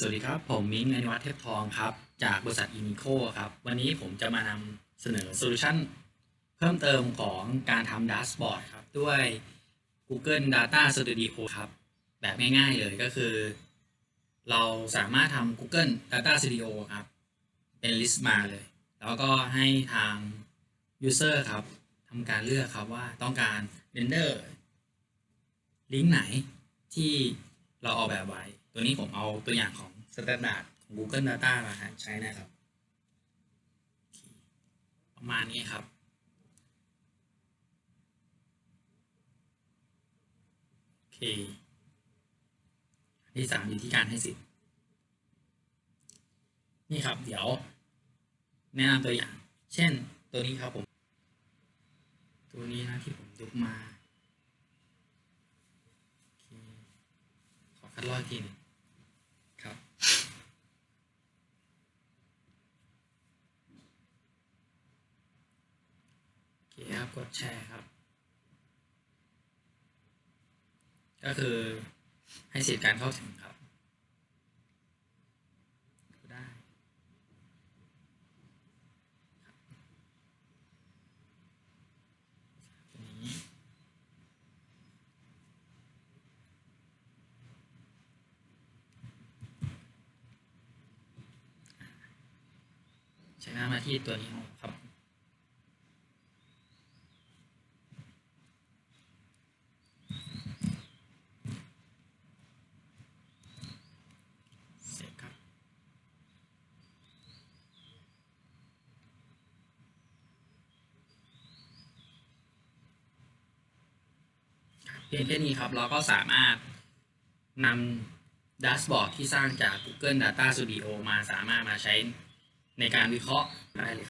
สวัสดีครับ ผมมิ้งอนิวัฒน์เทพทองครับ จากบริษัทอินิโคครับ วันนี้ผมจะมานำเสนอโซลูชันเพิ่มเติมของการทำดัสบอร์ดครับ ด้วย Google Data Studio ครับ แบบง่ายๆเลยก็คือ เราสามารถทำ Google Data Studio ครับ เป็นลิสต์มาเลย แล้วก็ให้ทาง User ครับทำการเลือกครับว่าต้องการ Render ลิงก์ไหนที่เราออกแบบไว้ ตัวนี้ผมเอาตัวอย่างของ Standard ของ Google Data มาใช้นะครับ ประมาณนี้ครับโอเคที่สามอยู่ที่การให้สิทธิ์นี่ครับ เดี๋ยว แนะนำตัวอย่าง เช่นตัวนี้ครับผม ตัวนี้นะที่ผมยกมาอขอคัดลอกทีหนึงครับ โอเคครับกดแชร์ครับ ก็คือให้สิทธิ์การเข้าถึงครับได้ครับตัวนี้ใช้หน้ามาที่ตัวนี้ครับ เสร็จครับ เพียงแค่นี้ครับ เราก็สามารถนำดัชบอร์ดที่สร้างจาก Google Data Studio มาสามารถมาใช้ในการวิเคราะห์ได้เลย